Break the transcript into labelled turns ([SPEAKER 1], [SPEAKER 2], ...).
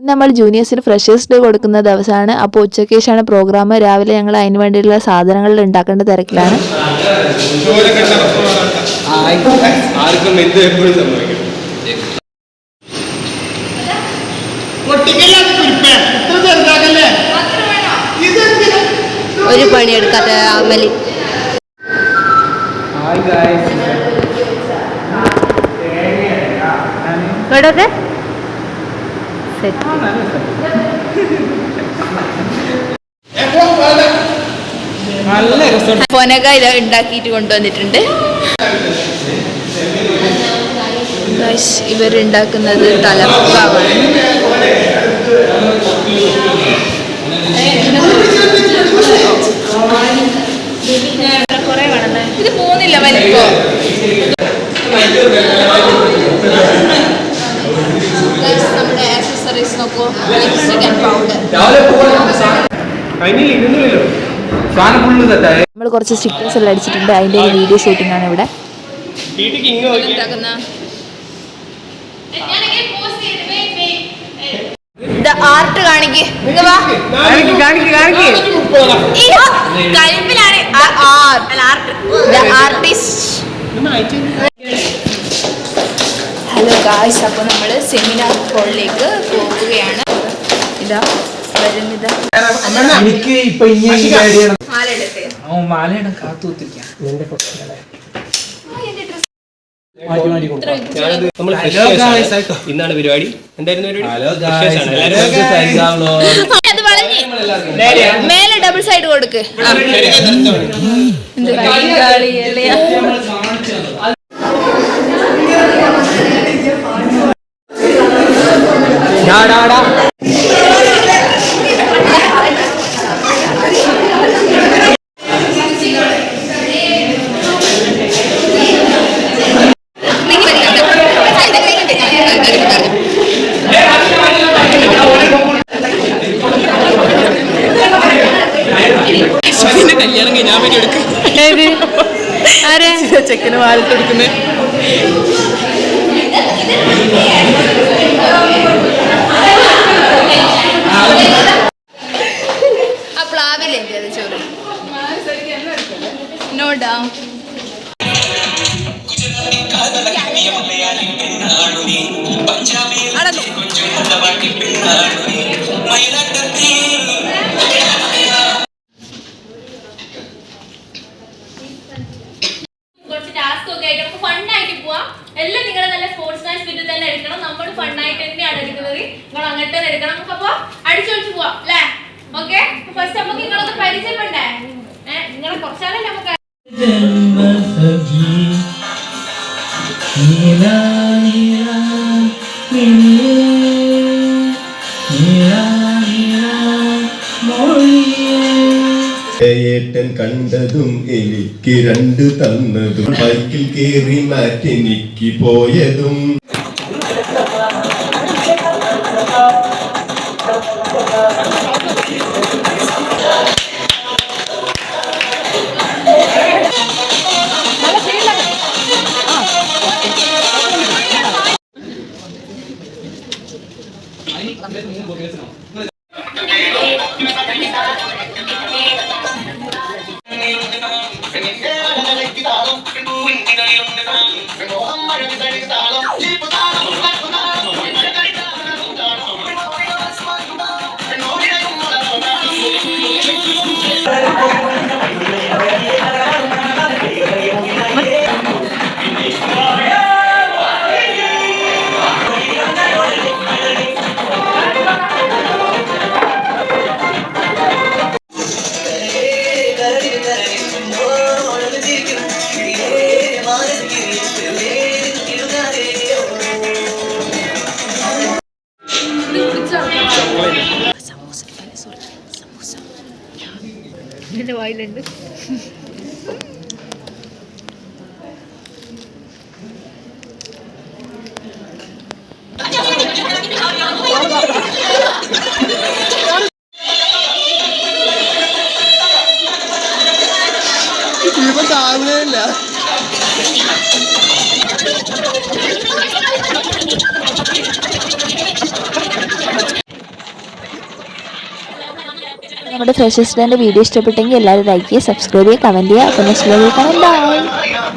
[SPEAKER 1] ഇന്ന് നമ്മൾ ജൂനിയേഴ്സിന് freshers day കൊടുക്കുന്ന ദിവസമാണ്. അപ്പോൾ ഉച്ചയ്ക്ക് ശേഷമാണ് പ്രോഗ്രാം രാവിലെ ഞങ്ങൾ അതിന് വേണ്ടിയിട്ടുള്ള സാധനങ്ങൾ ഉണ്ടാക്കേണ്ട തിരക്കിലാണ്.
[SPEAKER 2] ഒരു പണിയെടുക്കാത്ത അമലി. ഇവിടൊക്കെ സെറ്റ്
[SPEAKER 1] നല്ല ഇത് ഉണ്ടാക്കിയിട്ട് കൊണ്ടുവന്നിട്ടുണ്ട്. ഇവരുണ്ടാക്കുന്നത് തലപ്പാവാണ്. നമ്മൾ കുറച്ച് സ്റ്റിക്കേഴ്സ് എല്ലാം അടിച്ചിട്ടുണ്ട്. അതിന്റെ ഒരു വീഡിയോ ഷൂട്ടിംഗ് ആണ് ഇവിടെ. ആർട്ട് കാണിക്ക്. ഹലോ ഗായ്സ് അപ്പോൾ നമ്മൾ സെമിനാർ ഹോളിലേക്ക് പോകുകയാണ് ഇതാ.
[SPEAKER 3] എനിക്ക് ഇപ്പൊ മാലയുടെ കാത്തു കുത്തിരിക്കാം guys,
[SPEAKER 4] ഇന്നാണ് പരിപാടി. എന്തായിരുന്നു പരിപാടി?
[SPEAKER 1] മേലെ ഡബിൾ സൈഡ് കൊടുക്ക്. ഡാ ഡാ
[SPEAKER 4] കല്യാണം ചെക്കന് വാരത്തെടുക്കുന്നത്
[SPEAKER 1] ആ പ്ലാവില്ലേ ചോറ്?
[SPEAKER 5] ആയിട്ട് നമുക്ക് ഫണ്ണായിട്ട് പോവാം. എല്ലാം നിങ്ങൾ നല്ല സ്പോർട്സ് മാൻ സ്പിരിറ്റ് തന്നെ എടുക്കണം. നമ്മൾ ഫണ്ണായിട്ട് തന്നെയാണ് എടുക്കുന്നത്. നിങ്ങൾ അങ്ങനത്തെ എടുക്കണം. നമുക്ക് അപ്പൊ അടിച്ചൊളിച്ച് പോവാം അല്ലേ? ഓക്കെ ഫസ്റ്റ് നമുക്ക് നിങ്ങളൊന്ന് പരിചയപ്പെടേ ഏഹ് നിങ്ങളെ കുറച്ചാലല്ലേ നമുക്ക്
[SPEAKER 6] ഏട്ടൻ കണ്ടതും എനിക്ക് രണ്ട് തന്നതും. ബൈക്കിൽ കേറി മാറ്റെനിക്ക് പോയതും.
[SPEAKER 1] Sambusa, sambusa, sambusa. ഇതിന്റെ വായിലുണ്ട്.
[SPEAKER 7] ഇപ്പൊ താങ്ങുന്നില്ല നമ്മുടെ ഫ്രഷേഴ്സ് ഡേന്റെ വീഡിയോ ഇഷ്ടപ്പെട്ടെങ്കിൽ എല്ലാവരും ലൈക്ക് ചെയ്യുക സബ്സ്ക്രൈബ് ചെയ്യുക കമന്റ് ചെയ്യുക. അപ്പോൾ നെക്സ്റ്റ് വീഡിയോ കാണാം. ബൈ